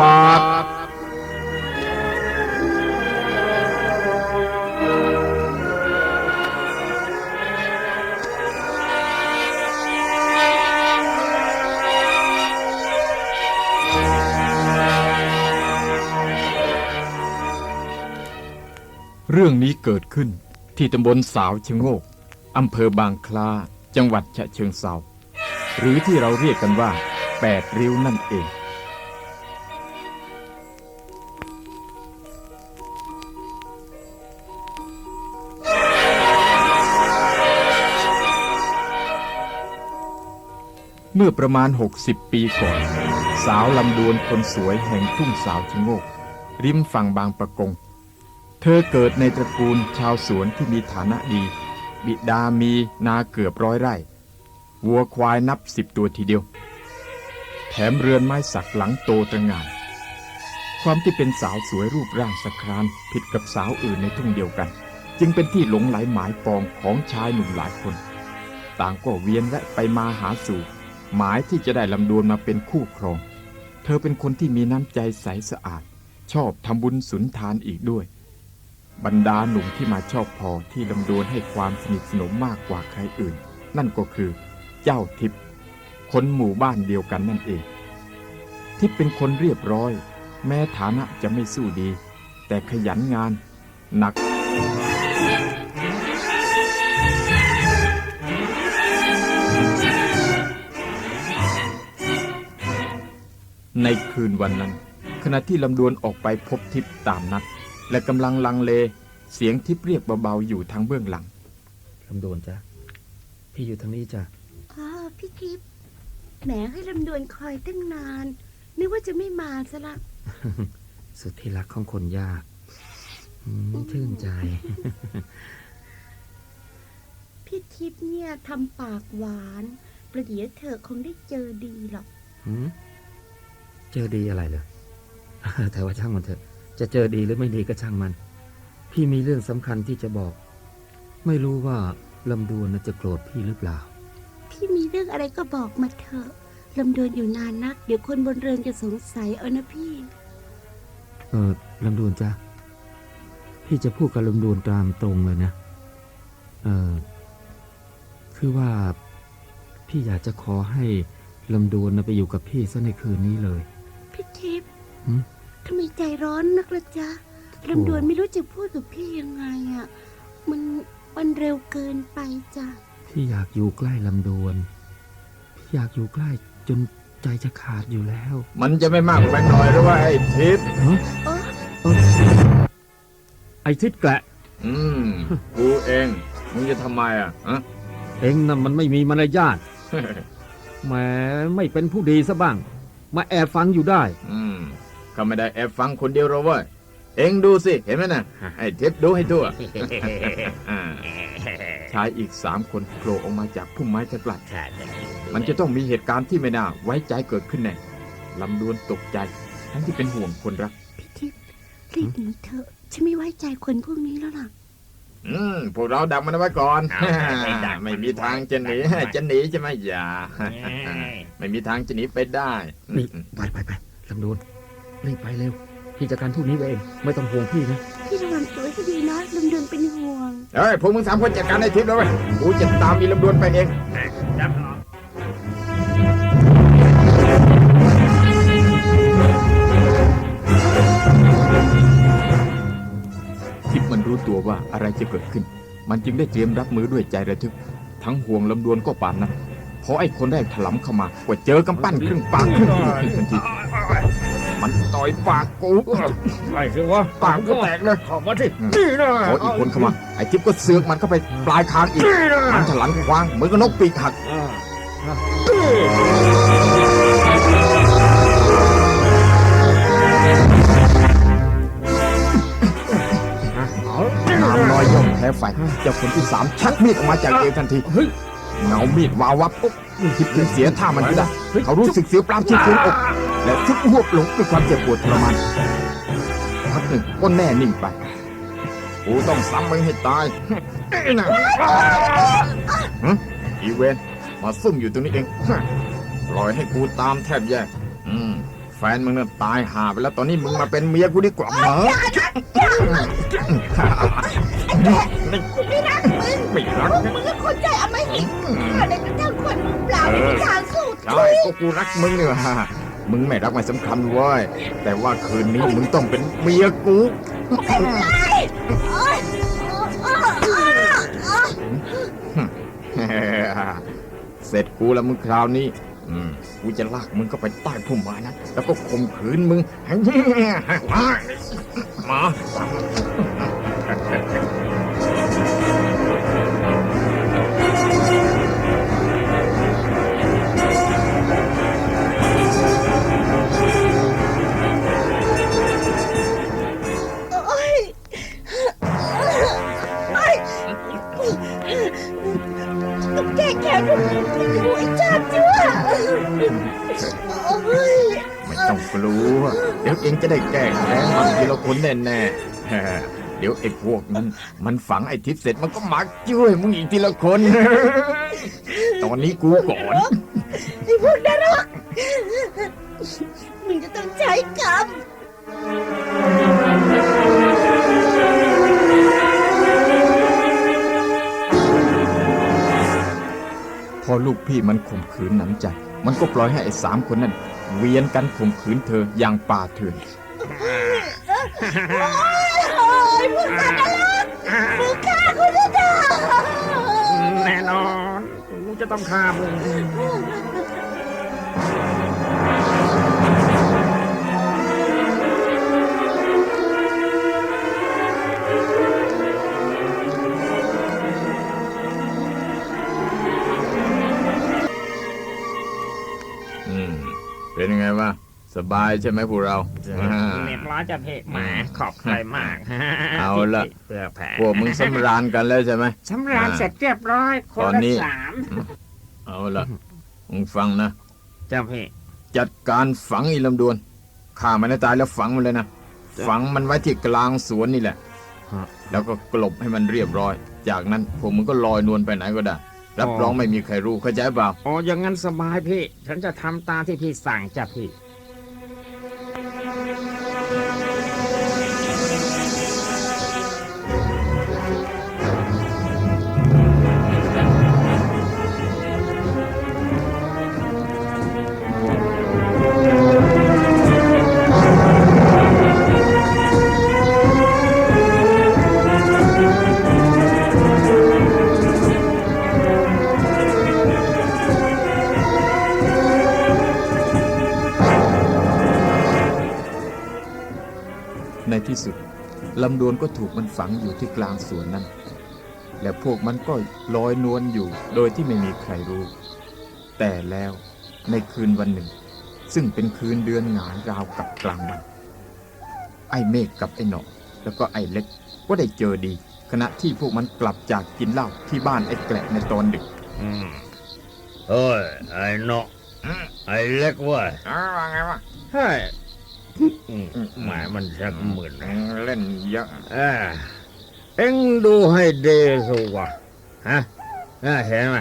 บาทเรื่องนี้เกิดขึ้นที่ตำบลสาวชะโงก อำเภอบางคลาจังหวัดฉะเชิงเซาหรือที่เราเรียกกันว่าแปดริ้วนั่นเอง เมื่อประมาณ 60 ปีก่อน สาวลำดวนคนสวยแห่งทุ่งสาวชะโงก ริมฝั่งบางประกง เธอเกิดในตระกูลชาวสวนที่มีฐานะดี บิดามีนาเกือบร้อยไร่ วัวควายนับสิบตัวทีเดียว แถมเรือนไม้สักหลังโตตระงาน ความที่เป็นสาวสวยรูปร่างสะครานผิดกับสาวอื่นในทุ่งเดียวกัน จึงเป็นที่หลงไหลหมายปองของชายหนุ่มหลายคน ต่างก็เวียนแวะไปมาหาสู่ หมายที่จะได้ลำดวนมาเป็นคู่ครอง เธอเป็นคนที่มีน้ำใจใสสะอาด ชอบทำบุญสุนทานอีกด้วย บรรดาหนุ่มที่มาชอบพอที่ลำดวนให้ความสนิทสนมมากกว่าใครอื่น นั่นก็คือเจ้าทิพย์คนหมู่บ้านเดียวกันนั่นเอง ทิพย์เป็นคนเรียบร้อย แม้ฐานะจะไม่สู้ดี แต่ขยันงาน หนัก ในคืนวันนั้น ขณะที่ลำดวนออกไปพบทิพย์ตามนัด และกำลังลังเลเสียงทิพย์เรียกเบาๆอยู่ทางเบื้องหลังลำดวนจ้ะพี่อยู่ทางนี้จ้ะอ๋อพี่ทิพย์แหมให้ลำดวนคอยตั้งนาน นึกว่าจะไม่มาซะละ สุดที่รักของคนยากอืมชื่นใจ พี่ทิพย์เนี่ยทำปากหวาน ประเดี๋ยวเธอคงได้เจอดีหรอกหืม เจอดีอะไรเลยแต่ว่าช่างมันเถอะ จะเจอดีหรือไม่ดีก็ช่างมัน พี่มีเรื่องสำคัญที่จะบอก ไม่รู้ว่าลำดวนน่ะจะโกรธพี่หรือเปล่า พี่มีเรื่องอะไรก็บอกมาเถอะลำดวนอยู่นานนัก เดี๋ยวคนบนเรือนจะสงสัยเอานะพี่ เออลำดวนจ้ะพี่จะพูดกับลำดวนตามตรงเลยนะ เออคือว่าพี่อยากจะขอให้ลำดวนน่ะไปอยู่กับพี่ซะในคืนนี้เลย พี่ทิพย์หืม ทำไมใจร้อนนักละจ๊ะลำดวนไม่รู้จะพูดกับพี่ยังไงอะ มันมันเร็วเกินไปจ้ะ พี่อยากอยู่ใกล้ลำดวน พี่อยากอยู่ใกล้จนใจจะขาดอยู่แล้วมันจะไม่มากไปหน่อยหรือว่าไอ้ทิพย์ฮะโอ้เอ้ยไอ้ทิศแกละ อืม กูเอง มึงจะทำไมอะฮะ เองน่ะมันไม่มีมารยาท แหมไม่เป็นผู้ดีซะบ้าง มาแอบฟังอยู่ได้ อืมเขาไม่ได้แอบฟังคนเดียวหรอกเว้ยเอ็งดูสิเห็นไหมน่ะไอ้ทิพย์ดูให้ทั่วอ่าชายอีกสามคนโผล่ออกมาจากพุ่มไม้ใกล้ๆมันจะต้องมีเหตุการณ์ที่ไม่น่าไว้ใจเกิดขึ้นแน่ลำดวนตกใจ ทั้งที่เป็นห่วงคนรัก พี่ทิพย์รีบหนีเถอะฉันไม่ไว้ใจคนพวกนี้แล้วล่ะ อืมพวกเราดักมันเอาไว้ก่อนไม่ดักมัน ไม่มีทางจะหนีไม่ดักมันจะหนีจะไม่อย่า ไม่มีทางจะหนีไปได้นี่ ไปไปไปลำดวนรีบไปเร็ว พี่จัดการพวกนี้ไว้เอง ไม่ต้องห่วงพี่นะ พี่ระวังตัวให้ดีนะลำดวนเป็นห่วง เฮ้ยพวกมึงสามคนจัดการไอ้ทิพย์แล้วเว้ยกูจะตามอีลำดวนไปเองทิพย์มัน รู้ตัวว่าอะไรจะเกิดขึ้น มันจึงได้เตรียมรับมือด้วยใจระทึก ทั้งห่วงลำดวนก็ปานนั้นพอไอ้คนแรกถลำเข้ามาก็เจอกำปั้นครึ่งปากครึ่งจมูกทันทีมันต่อยปากกูไอ้คือว่าปากก็แตกเลยขอมาที่นี่นะพออีกคนเข้ามาไอ้ทิพย์ก็เสือกมันเข้าไปปลายคางอีกนี่นะมันถลันควางเหมือนกับนกปีกหักำน้อยย่อมแพ้ไฟเจ้าคนที่สามชักมีดออกมาจากเอวทันทีเฮ้ยเงามีดวาววับปุ๊บทิพย์ถึงเสียท่ามันไม่ได้เขารู้สึกเสียวปลามที่พื้นอก และทุกหวบลงด้วยความเจ็บปวดทรมานพักหนึ่งก็แน่นิ่งไปกูต้องซ้ำมึงให้ตายนี่นะหึอีเวนมาซุ่มอยู่ตรงนี้เองปล่อยให้กูตามแทบแย่อืม แฟนมึงน่ะตายหาไปแล้วตอนนี้มึงมาเป็นเมียกูดีกว่าเหรอไม่รักไม่รักมึงก็คนใจเอาไม่หินอะไรก็เท่าคนมึงเปล่าไม่มีทางสู้ใช่ก็กูรักมึงนี่หว่ามึงไม่รักไม่สำคัญเว้ยแต่ว่าคืนนี้มึงต้องเป็นเมียกูเสร็จกูแล้วมึงคราวนี้อืม กูจะลากมึงก็ไปใต้พุ่มไม้นะแล้วก็ข่มขืนมึงมา กลัว เดี๋ยวเองจะได้แก้แค้นมันทีละคนแน่ๆเดี๋ยวไอ้พวกนั้น มันฝังไอ้ทิศเสร็จมันก็มาช่วยมึงอีกทีละคน ตอนนี้กูก่อนไอ้พวกนรกมึงจะต้องใช้กรรมพอลูกพี่มันข่มขืนหนำใจ มันก็ปล่อยให้ไอ้สามคนนั้น เวียนกันข่มขืนเธออย่างป่าเถื่อนโอ้ยพวกสัตว์นรกมึงฆ่ากูจะตายแน่นอนกูจะต้องฆ่ามึง เป็นยังไงวะสบายใช่ไหมพวกเราเรียบร้อยจะเพกแหมาขอบใจมากเอาละ เพื่อแผลพวกมึงสำราญกันแล้วใช่ไหม สำราญเสร็จเรียบร้อย คนตอนละนี้ สามเอาละมึงฟังนะ เจ้าพี่จัดการฝังอีลำดวนฆ่ามันให้ตายแล้วฝังมันเลยนะ ฝังมันไว้ที่กลางสวนนี่แหละ ฮะ แล้วก็กลบให้มันเรียบร้อย จากนั้นพวกมึงก็ลอยนวลไปไหนก็ได้ รับรองไม่มีใครรู้เข้าใจเปล่า อ๋ออย่างนั้นสบายพี่ ฉันจะทำตามที่พี่สั่งจ้ะพี่ ในที่สุดลำดวนก็ถูกมันฝังอยู่ที่กลางสวนนั้น และพวกมันก็ลอยนวลอยู่โดยที่ไม่มีใครรู้ แต่แล้วในคืนวันหนึ่ง ซึ่งเป็นคืนเดือนหงายราวกับกลางวัน ไอ้เมฆกับไอ้หนอแล้วก็ไอ้เล็กก็ได้เจอดี ขณะที่พวกมันกลับจากกินเหล้าที่บ้านไอ้แกละในตอนดึกอืมเฮ้ยไอ้เนาะไอ้เล็กเว้ยว่าไงวะเฮ้ย อืมแหมมันชักมึนนะเล่นเยอะเอ้ยเอ็งดูให้ดีสิวะฮะเอ้ยเห็นไหม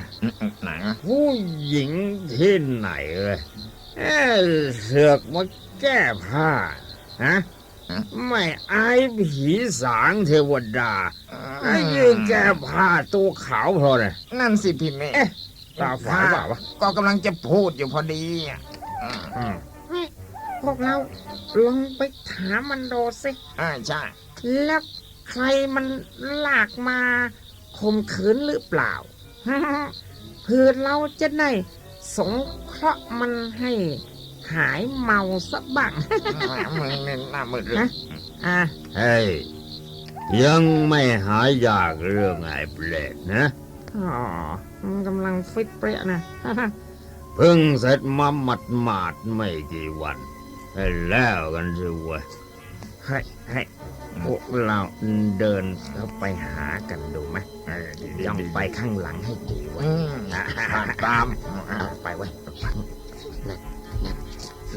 ไหนวะผู้หญิงที่ไหนเลยเอ้ยเสือกมาแก้ผ้าฮะไม่อายผีสางเทวดาไอ้ยืนแก้ผ้าตัวขาวพอเลยนั่นสิพี่เมฆเอ๊ะตาฝาดเปล่าวะก็กำลังจะพูดอยู่พอดีอะอืมพ วกเราลองไปถามมันดูสิอ่าใช่ แล้วใครมันลากมาข่มขืนหรือเปล่า เพื่อเราจะได้สงเคราะห์มันให้หายเมาสักบ้าง มึงเนี่ยหน้ามืดเลยฮะ อะเฮ้ย ยังไม่หายอยากเรื่องไอ้เปรตนะ อ๋อมันกำลังฟิตเปรี้ยนะ เพิ่งเสร็จมาหมัดหมาดๆไม่กี่วัน ให้แล้วกันสิเวะให้ให้พวกเราเดินเข้าไปหากันดูไหมเออย่องไปข้างหลังให้ดีไว้อืมอะตามเอาไปไว้นั่นนั่น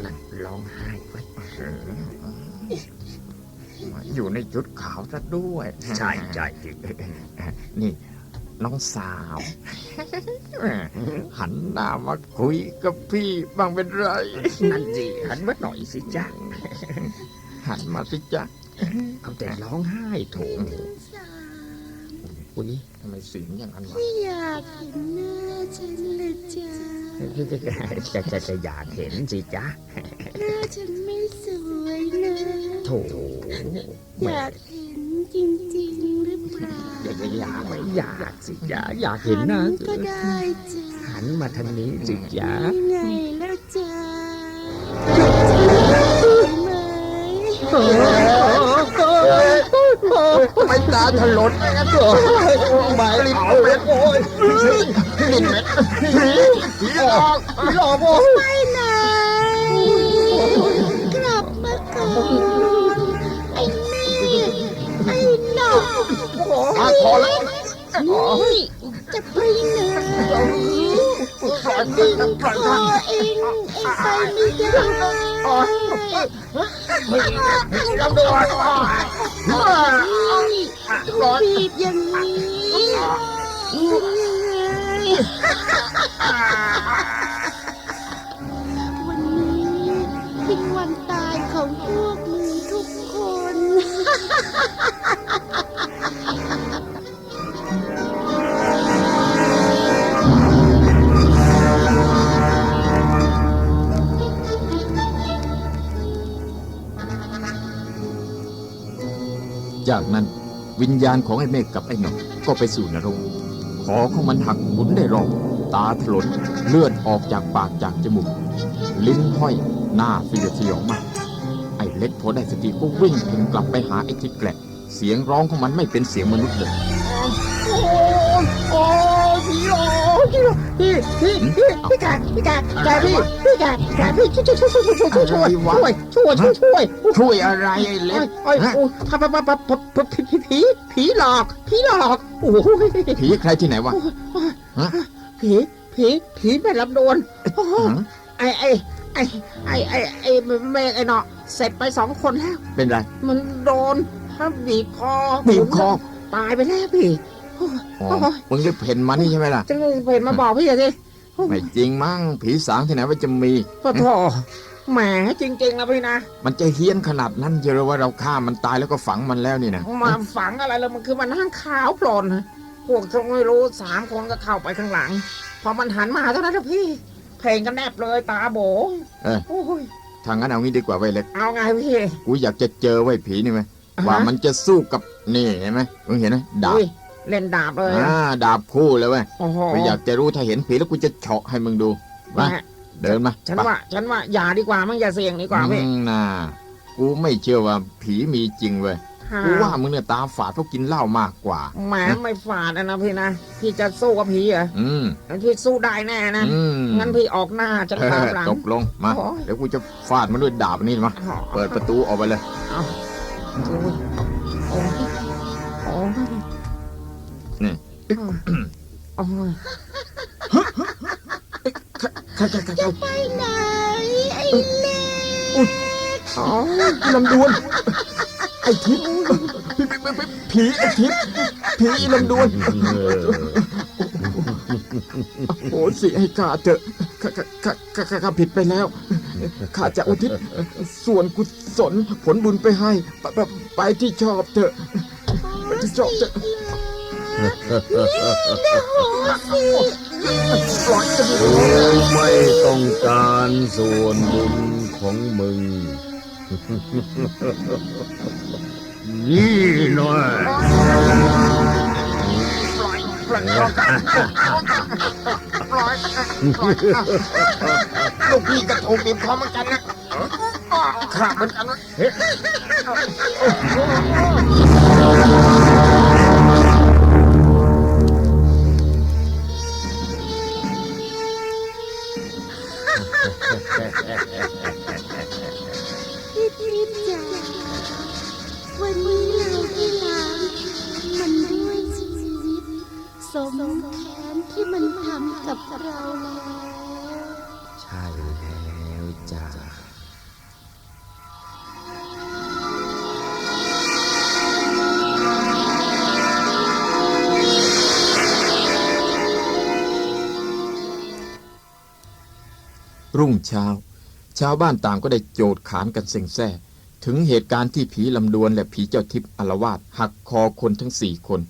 นั่นร้องไห้ไว้อยู่ในจุดขาวซะด้วย ใช่ใช่จริงนี่ น้องสาว หันหน้ามาคุยกับพี่บ้างเป็นไร นั่นสิหันมาหน่อยสิจ๊ะหันมาสิจ๊ะเอาแต่ร้องไห้โถสามอุ้ยทำไมเสียงอย่างนั้นวะไม่อยากเห็นหน้าฉันเลยจ้าจะจะจะอยากเห็นสิจ๊ะหน้าฉันไม่สวยนะโถอยากเห็น จริงๆหรือเปล่าอยากอยากไม่อยากสิจ๊ะอยากเห็นหน้าก็ได้จ้าหันมาทางนี้สิจ๊ะนี่ไงแล้วจ้าสวยไหมทำไมตาถลนไม่งั้นตัวหมายลิ้นเอาเลยโอ้ยลิ้นเม็ดผีหลอกผีหลอกโอ้ยไปไหนกลับมาก่อน อะพอแล้วนี่จะไปไหนดึงคอเองเองไปไม่ได้ลำดวนนี่ถูกบีบอย่างนี้ยังไงวันนี้เป็นวันตายของพวกมึงทุกคน จากนั้นวิญญาณของไอ้เมฆกับไอ้หนอกก็ไปสู่นรกคอของมันหักหมุนได้รอบตาถลนเลือดออกจากปากจากจมูก ลิ้นห้อยหน้าสยดสยองมาก ไอ้เล็กพอได้สติก็วิ่งถึงกลับไปหาไอ้ทิดแกละเสียงร้องของมันไม่เป็นเสียงมนุษย์เลย โอ้ผีหลอกผีหลอกพี่พี่พี่พี่แกพี่แกแกพี่พี่แกแกพี่ช่วยช่วยช่วยช่วยช่วยช่วยช่วยช่วยช่วยช่วยช่วยอะไรไอ้เล็โอ้กโอ้ยฮะโอ้ยพับพับพับพับพับผีผีผีหลอกผีหลอกโอ้ยผีใครที่ไหนวะฮะผีผีผีแม่ลำดวนโอ้โหฮะไอไอไอไอไอไอเมฆไอเนาะเสร็จไปสองคนแล้วเป็นไร มันโดนถ้าบีบคอบีบคอตายไปแล้วพี่ อ้ยอ๋อโอ้ยมึงได้เพ่นมานี่ใช่ไหมล่ะ จะเห็นมาบอกพี่สิไม่จริงมั้งผีสางที่ไหนว่าจะมีปะโถแหมจริงๆนะพี่นะ มันจะเฮี้ยนขนาดนั้นเยอะว่าเราฆ่ามันตายแล้วก็ฝังมันแล้วนี่นะมาฝังอะไรแล้วมันคือมันนั่งขาวโปลนนะพวกทงไม่รู้สามคนก็เข้าไปข้างหลัง พอมันหันมาเท่านั้นนะพี่ เพลงกันแนบเลยตาโบเออโอ้ยทางนั้นเอางี้ดีกว่าไว้ยเล็ก เอาไงพี่ กูอยากจะเจอไว้ผีนี่ไหมว่ามันจะสู้กับนี่เห็นไหมมึงเห็นไหมดาบอุ้ย เล่นดาบเลยอ่าดาบคู่เลยเว้ยโอ้โหกูอยากจะรู้ถ้าเห็นผีแล้วกูจะเฉาะให้มึงดูมาแม่เดินมาฉันไปว่า ฉันว่าอย่าดีกว่ามั้งอย่าเสี่ยงดีกว่าพี่อืมน่ากูไม่เชื่อว่าผีมีจริงเว้ยฮ่กูว่ามึงเนี่ยตาฝาดเพราะกินเหล้ามากกว่าแหมไม่ฝาดอะนะพี่นะพี่จะสู้กับผีเหรออืมงั้นพี่สู้ได้แน่นะอืมงั้นพี่ออกหน้าจะเอตามอหลังตกลงมาโอ้ยเดี๋ยวกูจะฟาดมันด้วยดาบนี่มาอ๋อเปิดประตูออกไปเลย โอ้ยใครใครใครใครไปไหนไอ้เล็กอ๋อลำดวน ไอ้ทิพย์ผีผีไอ้ทิพย์ผีลำดวน โอ้สิให้ข้าเถอะข้าข้าข้าข้าข้าผิดไปแล้วข้าจะอุทิศส่วนกุศลผลบุญไปให้ ไปไปไปที่ชอบเถอะไปที่ชอบเถอะ ปล่อยจะดีไม่ต้องการส่วนบุญของมึง นี่หน่อยปล่อยปล่อยปล่อยปล่อยลูกพี่กระถูกบีบคอเหมือนกันนะข้าเหมือนกันนะ มแค้นที่มันทำกับเราแล้วใช่แล้วจ้ารุ่งเช้า ชาวบ้านต่างก็ได้โจดขานกันเซ็งแซ่ ถึงเหตุการณ์ที่ผีลำดวนและผีเจ้าทิพย์อลวาดหักคอคนทั้งสี่คน